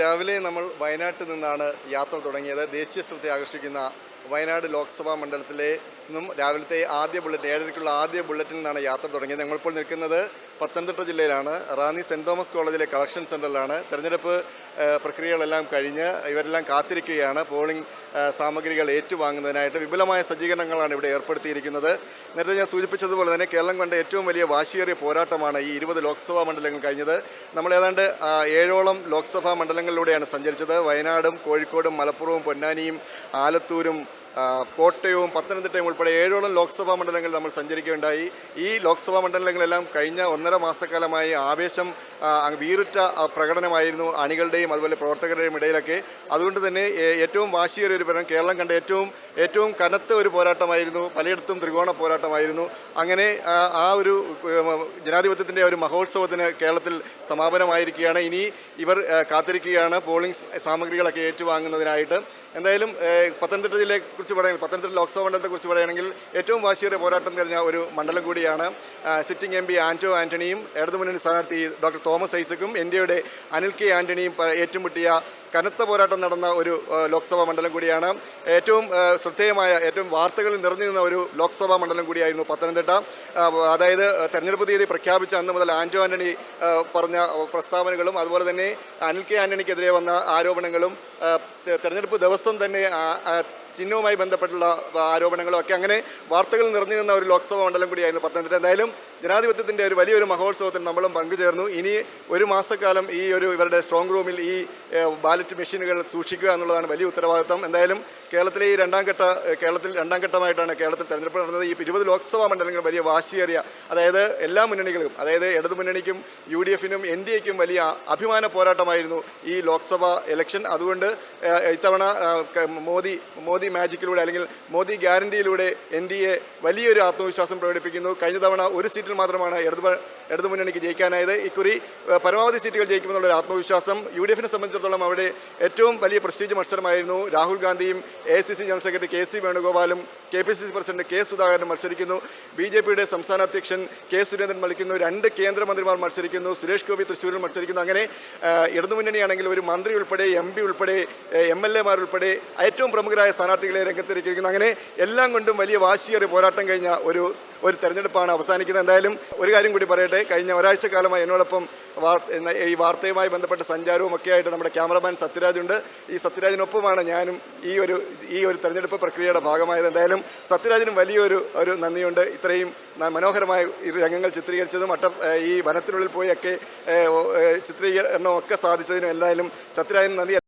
രാവിലെ നമ്മൾ വയനാട്ടിൽ നിന്നാണ് യാത്ര തുടങ്ങിയത്. ദേശീയ ശ്രദ്ധ ആകർഷിക്കുന്ന വയനാട് ലോക്സഭാ മണ്ഡലത്തിലെ നിന്നും രാവിലത്തെ ആദ്യ ബുള്ളറ്റ് ഏഴരയ്ക്കുള്ള ആദ്യ ബുള്ളറ്റിൽ നിന്നാണ് യാത്ര തുടങ്ങിയത്. ഞങ്ങളിപ്പോൾ നിൽക്കുന്നത് പത്തനംതിട്ട ജില്ലയിലാണ്. റാന്നി സെന്റ് തോമസ് കോളേജിലെ കളക്ഷൻ സെന്ററിലാണ് തെരഞ്ഞെടുപ്പ് പ്രക്രിയകളെല്ലാം കഴിഞ്ഞ് ഇവരെല്ലാം കാത്തിരിക്കുകയാണ്. പോളിംഗ് സാമഗ്രികൾ ഏറ്റുവാങ്ങുന്നതിനായിട്ട് വിപുലമായ സജ്ജീകരണങ്ങളാണ് ഇവിടെ ഏർപ്പെടുത്തിയിരിക്കുന്നത്. നേരത്തെ ഞാൻ സൂചിപ്പിച്ചതുപോലെ തന്നെ കേരളം കണ്ട ഏറ്റവും വലിയ വാശിയേറിയ പോരാട്ടമാണ് ഈ ഇരുപത് ലോക്സഭാ മണ്ഡലങ്ങൾ കഴിഞ്ഞത്. നമ്മൾ ഏതാണ്ട് ഏഴോളം ലോക്സഭാ മണ്ഡലങ്ങളിലൂടെയാണ് സഞ്ചരിച്ചത്. വയനാടും കോഴിക്കോടും മലപ്പുറവും പൊന്നാനിയും ആലത്തൂരും കോട്ടയവും പത്തനംതിട്ടയും ഉൾപ്പെടെ ഏഴോളം ലോക്സഭാ മണ്ഡലങ്ങളിൽ നമ്മൾ സഞ്ചരിക്കുകയുണ്ടായി. ഈ ലോക്സഭാ മണ്ഡലങ്ങളെല്ലാം കഴിഞ്ഞ ഒന്നര മാസക്കാലമായി ആവേശം വീറുറ്റ പ്രകടനമായിരുന്നു അണികളുടെയും അതുപോലെ പ്രവർത്തകരുടെയും ഇടയിലൊക്കെ. അതുകൊണ്ട് തന്നെ ഏറ്റവും വാശിയേറിയ ഒരു പ്രകടനം കേരളം കണ്ട ഏറ്റവും ഏറ്റവും കനത്ത ഒരു പോരാട്ടമായിരുന്നു പലയിടത്തും ത്രികോണ പോരാട്ടമായിരുന്നു. അങ്ങനെ ആ, ഒരു ജനാധിപത്യത്തിന്റെ ഒരു മഹോത്സവത്തിന് കേരളത്തിൽ സമാപനമായിരിക്കുകയാണ്. ഇനി ഇവർ കാത്തിരിക്കുകയാണ് പോളിംഗ് സാമഗ്രികളൊക്കെ ഏറ്റുവാങ്ങുന്നതിനായിട്ട്. എന്തായാലും പത്തനംതിട്ട ജില്ലയെ കുറിച്ച് പറയുകയാണെങ്കിൽ പത്തനംതിട്ട ലോക്സഭാ മണ്ഡലത്തെ കുറിച്ച് പറയുകയാണെങ്കിൽ ഏറ്റവും വാശിയേറിയ പോരാട്ടം നിറഞ്ഞ ഒരു മണ്ഡലം കൂടിയാണ് സിറ്റിംഗ് എം പി ആന്റോ ആന്റണിയും ഇടതുമുന്നണി സ്ഥാനാർത്ഥി ഡോക്ടർ തോമസ് ഐസക്കും ഡിയുടെ അനിൽ കെ ആന്റണിയും ഏറ്റുമുട്ടിയ കനത്ത പോരാട്ടം നടന്ന ഒരു ലോക്സഭാ മണ്ഡലം കൂടിയാണ്. ഏറ്റവും ശ്രദ്ധേയമായ ഏറ്റവും വാർത്തകളിൽ നിറഞ്ഞു നിന്ന ഒരു ലോക്സഭാ മണ്ഡലം കൂടിയായിരുന്നു പത്തനംതിട്ട. അതായത് തെരഞ്ഞെടുപ്പ് തീയതി പ്രഖ്യാപിച്ച അന്ന് മുതൽ ആന്റോ ആന്റണി പറഞ്ഞ പ്രസ്താവനകളും അതുപോലെ തന്നെ അനിൽ കെ ആന്റണിക്കെതിരെ വന്ന ആരോപണങ്ങളും തെരഞ്ഞെടുപ്പ് ദിവസം തന്നെ ചിഹ്നവുമായി ബന്ധപ്പെട്ടുള്ള ആരോപണങ്ങളും ഒക്കെ അങ്ങനെ വാർത്തകൾ നിറഞ്ഞു നിന്ന ഒരു ലോക്സഭാ മണ്ഡലം കൂടിയായിരുന്നു പത്തനംതിട്ട. എന്തായാലും ജനാധിപത്യത്തിന്റെ ഒരു വലിയൊരു മഹോത്സവത്തിൽ നമ്മളും പങ്കുചേർന്നു. ഇനി ഒരു മാസക്കാലം ഈ ഒരു ഇവരുടെ സ്ട്രോങ് റൂമിൽ ഈ ബാലറ്റ് മെഷീനുകൾ സൂക്ഷിക്കുക എന്നുള്ളതാണ് വലിയ ഉത്തരവാദിത്തം എന്തായാലും കേരളത്തിലെ ഈ രണ്ടാം ഘട്ട കേരളത്തിൽ രണ്ടാം ഘട്ടമായിട്ടാണ് കേരളത്തിൽ തെരഞ്ഞെടുപ്പ് നടന്നത്. ഈ ഇരുപത് ലോക്സഭാ മണ്ഡലങ്ങൾ വലിയ വാശിയേറിയ അതായത് എല്ലാ മുന്നണികളും അതായത് ഇടതു മുന്നണിക്കും യു ഡി എഫിനും എൻ ഡി എക്കും വലിയ അഭിമാന പോരാട്ടമായിരുന്നു ഈ ലോക്സഭാ ഇലക്ഷൻ അതുകൊണ്ട് ഇത്തവണ മോദി മോദി മോദി മാജിക്കിലൂടെ അല്ലെങ്കിൽ മോദി ഗ്യാരണ്ടിയിലൂടെ എൻ ഡി എ വലിയൊരു ആത്മവിശ്വാസം പ്രകടിപ്പിക്കുന്നു. കഴിഞ്ഞ തവണ ഒരു സീറ്റിൽ മാത്രമാണ് ഇടതു ഇടതു മുന്നണിക്ക് ജയിക്കാനായത്. ഇക്കുറി പരമാവധി സീറ്റുകൾ ജയിക്കുമെന്നുള്ളൊരു ആത്മവിശ്വാസം യു ഡി എഫിനെ സംബന്ധിച്ചിടത്തോളം അവിടെ ഏറ്റവും വലിയ പ്രസ്റ്റീജ് മത്സരമായിരുന്നു. രാഹുൽ ഗാന്ധിയും A C C general secretary K C വേണുഗോപാലും K P C C president K സുധാകരനും മത്സരിക്കുന്നു. ബി ജെ പിയുടെ സംസ്ഥാന അധ്യക്ഷൻ കെ സുരേന്ദ്രൻ മത്സരിക്കുന്നു. രണ്ട് കേന്ദ്രമന്ത്രിമാർ മത്സരിക്കുന്നു. സുരേഷ് ഗോപി തൃശ്ശൂരിൽ മത്സരിക്കുന്നു. അങ്ങനെ ഇടതുമുന്നണിയാണെങ്കിൽ ഒരു മന്ത്രി ഉൾപ്പെടെ എം പി ഉൾപ്പെടെ എം എൽ എമാർ ഉൾപ്പെടെ ഏറ്റവും പ്രമുഖരായ സ്ഥാനാർത്ഥികളെ രംഗത്തിരിക്കുന്നു. അങ്ങനെ എല്ലാം കൊണ്ടും വലിയ വാശിയേറിയ പോരാട്ടം കഴിഞ്ഞ ഒരു ഒരു തെരഞ്ഞെടുപ്പാണ് അവസാനിക്കുന്നത്. എന്തായാലും ഒരു കാര്യം കൂടി പറയട്ടെ. കഴിഞ്ഞ ഒരാഴ്ച കാലമായി എന്നോടൊപ്പം ഈ വാർത്തയുമായി ബന്ധപ്പെട്ട സഞ്ചാരവും ഒക്കെ ആയിട്ട് നമ്മുടെ ക്യാമറമാൻ സത്യരാജുണ്ട് ഈ സത്യരാജിനൊപ്പമാണ് ഞാനും ഈ ഒരു ഈ ഒരു തെരഞ്ഞെടുപ്പ് പ്രക്രിയയുടെ ഭാഗമായത്. എന്തായാലും സത്യരാജിനും വലിയൊരു ഒരു നന്ദിയുണ്ട്. ഇത്രയും മനോഹരമായ രംഗങ്ങൾ ചിത്രീകരിച്ചതും അട്ട ഈ വനത്തിനുള്ളിൽ പോയൊക്കെ ഒക്കെ ചിത്രീകരണമൊക്കെ സാധിച്ചതിനും എന്തായാലും സത്യരാജിന് നന്ദി.